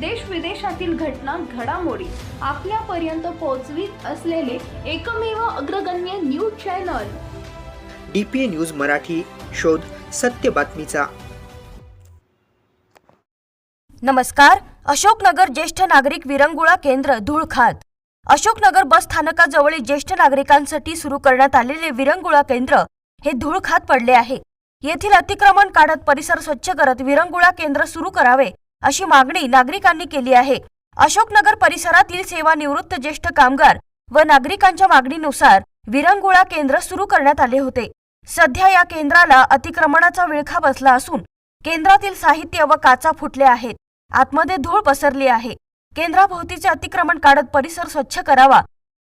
देश विदेशातील घटना घडामोडी आपल्यापर्यंत पोहोचवीत असलेले एकमेव अग्रगण्य news channel. DPA news Marathi शोध सत्य बातमीचा. नमस्कार अशोकनगर ज्येष्ठ नागरिक विरंगुळा केंद्र धुळखात. अशोकनगर बस स्थानकाजवळील ज्येष्ठ नागरिकांसाठी सुरू करण्यात आलेले विरंगुळा केंद्र हे धुळखात पडले आहे. येथील अतिक्रमण काढत परिसर स्वच्छ करत विरंगुळा केंद्र सुरू करावे अशी मागणी नागरिकांनी केली आहे. अशोकनगर परिसरातील सेवानिवृत्त ज्येष्ठ कामगार व नागरिकांच्या मागणीनुसार विरंगुळा केंद्र सुरू करण्यात आले होते. सध्या या केंद्राला अतिक्रमणाचा विळखा बसला असून केंद्रातील साहित्य व काचा फुटल्या आहेत. आतमध्ये धूळ पसरली आहे. केंद्राभोवतीचे अतिक्रमण काढत परिसर स्वच्छ करावा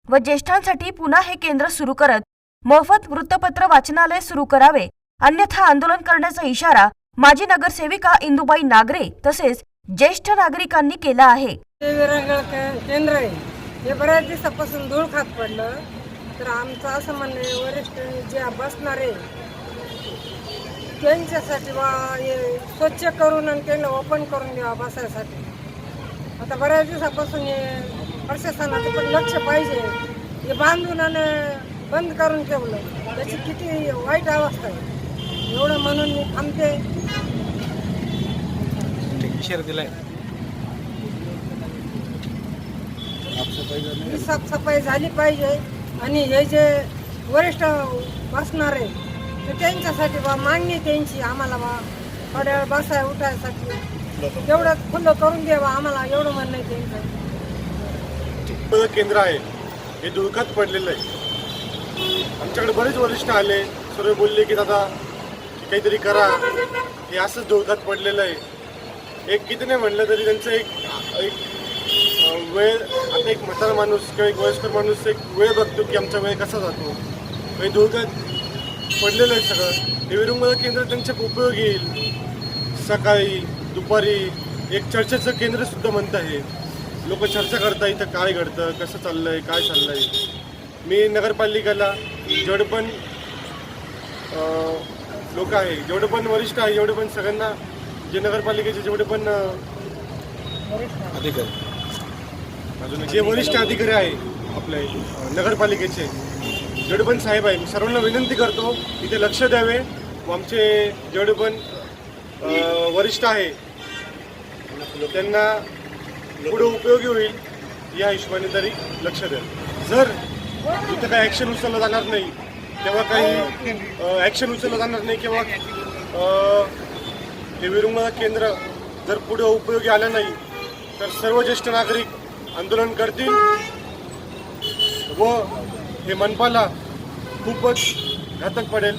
व ज्येष्ठांसाठी पुन्हा हे केंद्र सुरू करत मोफत वृत्तपत्र वाचनालय सुरू करावे अन्यथा आंदोलन करण्याचा इशारा माजी नगरसेविका इंदुबाई नागरे तसेच ज्येष्ठ नागरिकांनी केला आहे. ते विरंगळ के- केंद्र आहे. हे बऱ्याच दिवसापासून धूळ खात पडलं. तर आमचं असं म्हणणं आहे वरिष्ठ जे बसणारे त्यांच्यासाठी बा हे स्वच्छ करून आणि त्यांना ओपन करून द्यावा बसायसाठी. आता बऱ्याच दिवसापासून हे प्रशासनाचं पण लक्ष पाहिजे. हे बांधून आणि बंद करून ठेवलं. त्याची किती वाईट अवस्था आहे. एवढं म्हणून मी थांबते. इशारा दिलाय. ही साफसफाई झाली पाहिजे आणि हे जे वरिष्ठ बसणार आहे तर त्यांच्यासाठी बा मागणी त्यांची आम्हाला बा थोड्या वेळ बसाय उठायसाठी. तेवढं खुलं करून द्यावं आम्हाला एवढं म्हणणं आहे त्यांचं. पद केंद्र आहे हे धुळकात पडलेलं आहे. आमच्याकडे बरेच वरिष्ठ आले सर्व बोलले की दादा काहीतरी करा. हे असंच धुळकात पडलेलं आहे. एक किती नाही म्हणलं तरी त्यांचं एक एक वेळ आता एक म्हातारा माणूस किंवा एक वयस्कर माणूस एक वेळ बघतो की आमचा वेळ कसा जातो. हे धुळकात पडलेलं आहे सगळं. हे विरुंग केंद्र त्यांच्या उपयोग येईल. सकाळी दुपारी एक चर्चेचं केंद्रसुद्धा म्हणत आहे. लोक चर्चा करता इथं काय घडतं कसं चाललं आहे काय चाललं आहे मी नगरपालिकेला जेवढे पण लोक आहे जेवढे पण वरिष्ठ आहे जेवढे पण सगळ्यांना जे नगरपालिकेचे जेवढे पण अधिकारी. अजून जे वरिष्ठ अधिकारी आहे आपले नगरपालिकेचे जेवढे पण साहेब आहे मी सर्वांना विनंती करतो इथे लक्ष द्यावे. व आमचे जेवढे पण वरिष्ठ आहे त्यांना पुढे उपयोगी होईल या हिशोबाने तरी लक्ष द्या. जर इथं काही ॲक्शन उचललं जाणार नाही तेव्हा काही ॲक्शन उचललं जाणार नाही किंवा हे विरुंगळ केंद्र जर पुढे उपयोगी आलं नाही तर सर्व ज्येष्ठ नागरिक आंदोलन करतील. व हे मनपाला खूपच घातक पडेल.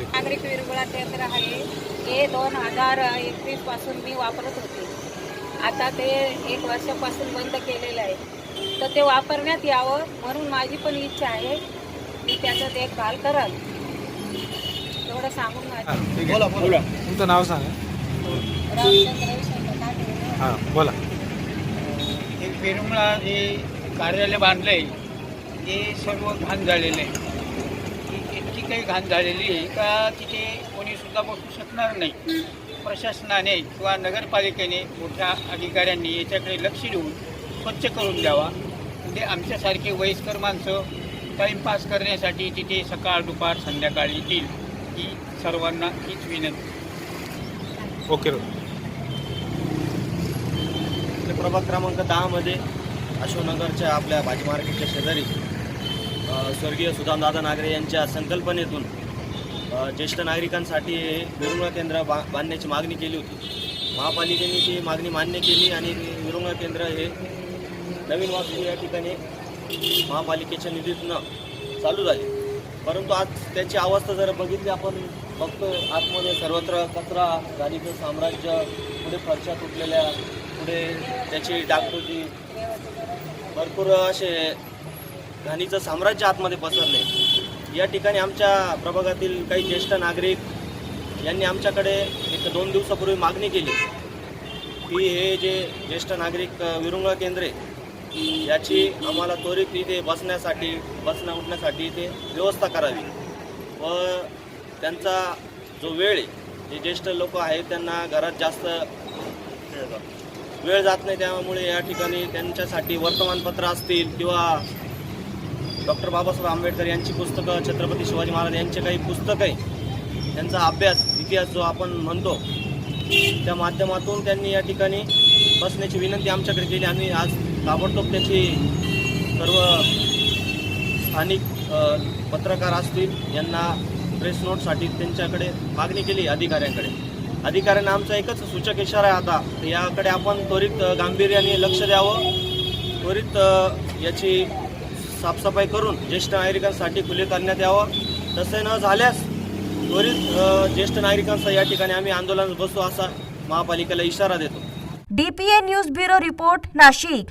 नागरिक विरंगुळा केंद्र आहे. हे दोन हजार एकवीसपासून मी वापरत होते. आता ते एक वर्षापासून बंद केलेलं आहे. तर ते वापरण्यात यावं म्हणून माझी पण इच्छा आहे मी त्याचं देखभाल कराल. एवढं सांगून हा, बोला तुमचं नाव सांगा. हां बोला. हे पेरुमळा जे कार्यालय बांधलं आहे ते सर्व घाण झालेलं. आहे इतकी काही घाण झालेली आहे का तिथे कोणी सुद्धा बसू शकणार नाही. प्रशासनाने किंवा नगरपालिकेने मोठ्या अधिकाऱ्यांनी याच्याकडे लक्ष देऊन स्वच्छ करून द्यावा. म्हणजे आमच्यासारखे वयस्कर माणसं टाईमपास करण्यासाठी तिथे सकाळ दुपार संध्याकाळी येतील. ही सर्वांना हीच विनंती. ओके प्रभाग क्रमांक दहामध्ये अशोकनगरच्या आपल्या भाजी मार्केटच्या शेजारी स्वर्गीय स्वर्गीय सुदामदादा नागरे यांच्या संकल्पनेतून ज्येष्ठ नागरिकांसाठी हे केंद्र बा बांधण्याची मागणी केली होती. महापालिकेने ती मागणी मान्य केली आणि विरुंगळ केंद्र हे नवीन वास्तू या ठिकाणी महापालिकेच्या निधीतनं चालू झाले. परंतु आज त्याची अवस्था जर बघितली आपण बघतो आतमध्ये सर्वत्र कचरा गाडीचं साम्राज्य पुढे फरशा तुटलेल्या पुढे त्याची डागडुजी भरपूर असे घाणीचं साम्राज्य आतमध्ये पसरले. या ठिकाणी आमच्या प्रभागातील काही ज्येष्ठ नागरिक यांनी आमच्याकडे एक दोन दिवसापूर्वी मागणी केली. की हे जे ज्येष्ठ नागरिक विरुंगळा विरुंगळ याची आम्हाला त्वरित इथे बसण्यासाठी बसण्या उठण्यासाठी इथे व्यवस्था करावी. व त्यांचा जो वेळ आहे जे ज्येष्ठ लोक आहेत त्यांना घरात जास्त वेळ जात नाही. त्यामुळे या ठिकाणी त्यांच्यासाठी वर्तमानपत्र असतील किंवा डॉक्टर बाबासाहेब आंबेडकर यांची पुस्तकं छत्रपती शिवाजी महाराज यांचे काही पुस्तकं आहे त्यांचा अभ्यास इतिहास जो आपण म्हणतो त्या माध्यमातून त्यांनी या ठिकाणी बसण्याची विनंती आमच्याकडे केली. आणि आज ताबडतोब त्याची सर्व स्थानिक पत्रकार असतील यांना प्रेस नोटसाठी त्यांच्याकडे मागणी केली अधिकाऱ्यांकडे. अधिकाऱ्यांना आमचा एकच सूचक इशारा आहे आता याकडे आपण त्वरित गांभीर्याने लक्ष द्यावं. त्वरित याची साफसफाई करून ज्येष्ठ नागरिकांसाठी खुले करण्यात यावं. तसे न झाल्यास त्वरित ज्येष्ठ नागरिकांचा या ठिकाणी आम्ही आंदोलन बसू असा महापालिकेला इशारा देतो. DPA news bureau report Nashik.